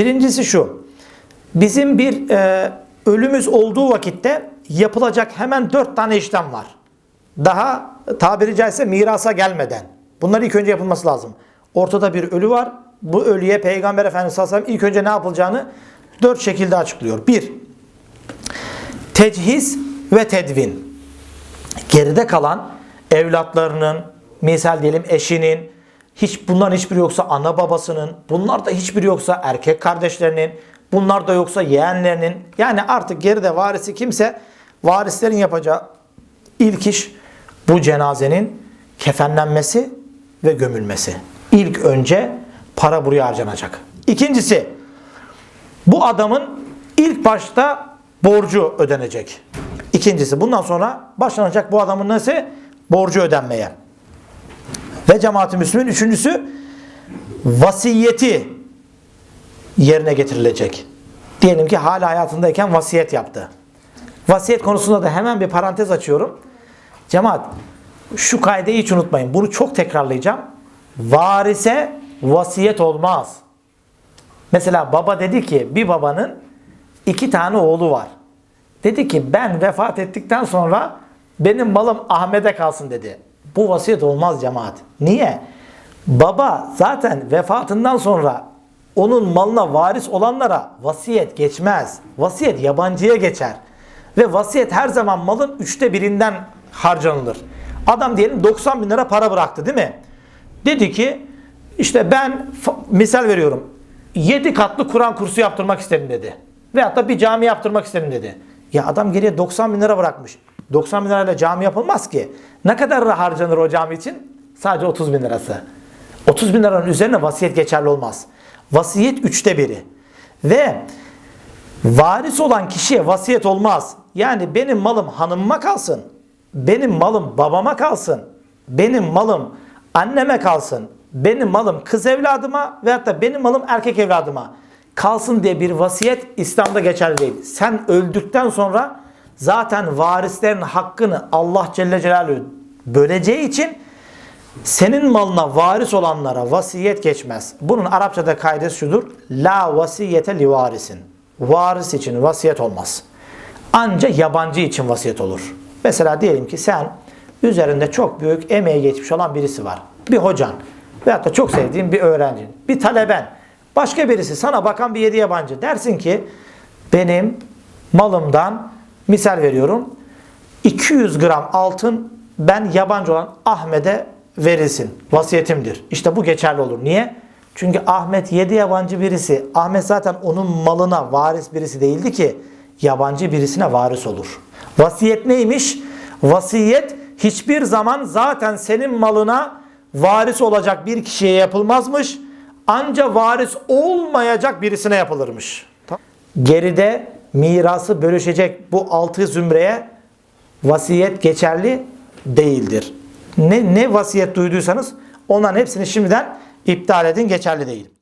Birincisi şu. Bizim bir e, ölümümüz olduğu vakitte yapılacak hemen dört tane işlem var. Daha tabiri caizse mirasa gelmeden. Bunlar ilk önce yapılması lazım. Ortada bir ölü var. Bu ölüye Peygamber Efendimiz sallallahu aleyhi ve sellem ilk önce ne yapılacağını dört şekilde açıklıyor. Bir, techiz ve tedvin. Geride kalan evlatlarının, misal diyelim eşinin, hiç bunların hiçbiri yoksa ana babasının, bunlar da hiçbiri yoksa erkek kardeşlerinin, bunlar da yoksa yeğenlerinin, yani artık geride varisi kimse varislerin yapacağı ilk iş bu cenazenin kefenlenmesi ve gömülmesi. İlk önce para buraya harcanacak. İkincisi bu adamın ilk başta borcu ödenecek. İkincisi bundan sonra başlanacak bu adamın nasıl borcu ödenmeye. Ve cemaat-i Müslümin üçüncüsü vasiyeti yerine getirilecek. Diyelim ki hala hayatındayken vasiyet yaptı. Vasiyet konusunda da hemen bir parantez açıyorum. Cemaat şu kaideyi hiç unutmayın. Bunu çok tekrarlayacağım. Varise vasiyet olmaz. Mesela baba dedi ki bir babanın iki tane oğlu var. Dedi ki ben vefat ettikten sonra benim malım Ahmet'e kalsın dedi. Bu vasiyet olmaz cemaat. Niye? Baba zaten vefatından sonra onun malına varis olanlara vasiyet geçmez. Vasiyet yabancıya geçer. Ve vasiyet her zaman malın üçte birinden harcanılır. Adam diyelim 90 bin lira para bıraktı değil mi? Dedi ki işte ben misal veriyorum 7 katlı Kur'an kursu yaptırmak istedim dedi. Veyahut da bir cami yaptırmak istedim dedi. Ya adam geriye 90 bin lira bırakmış. 90 bin lirayla cami yapılmaz ki. Ne kadar harcanır o cami için? Sadece 30 bin lirası. 30 bin liranın üzerine vasiyet geçerli olmaz. Vasiyet üçte biri. Ve varis olan kişiye vasiyet olmaz. Yani benim malım hanımıma kalsın. Benim malım babama kalsın. Benim malım anneme kalsın. Benim malım kız evladıma veyahut da benim malım erkek evladıma kalsın diye bir vasiyet İslam'da geçerli değil. Sen öldükten sonra zaten varislerin hakkını Allah Celle Celaluhu böleceği için senin malına varis olanlara vasiyet geçmez. Bunun Arapçada kaidesi şudur. La vasiyete li varisin. Varis için vasiyet olmaz. Anca yabancı için vasiyet olur. Mesela diyelim ki sen üzerinde çok büyük emeği geçmiş olan birisi var. Bir hocan veyahut da çok sevdiğin bir öğrencin, bir taleben, başka birisi sana bakan bir yedi yabancı. Dersin ki benim malımdan misal veriyorum 200 gram altın ben yabancı olan Ahmet'e verilsin. Vasiyetimdir. İşte bu geçerli olur. Niye? Çünkü Ahmet yedi yabancı birisi. Ahmet zaten onun malına varis birisi değildi ki yabancı birisine varis olur. Vasiyet neymiş? Vasiyet hiçbir zaman zaten senin malına varis olacak bir kişiye yapılmazmış. Anca varis olmayacak birisine yapılırmış. Geride mirası bölüşecek bu altı zümreye vasiyet geçerli değildir. Ne, ne vasiyet duyduysanız onların hepsini şimdiden iptal edin geçerli değil.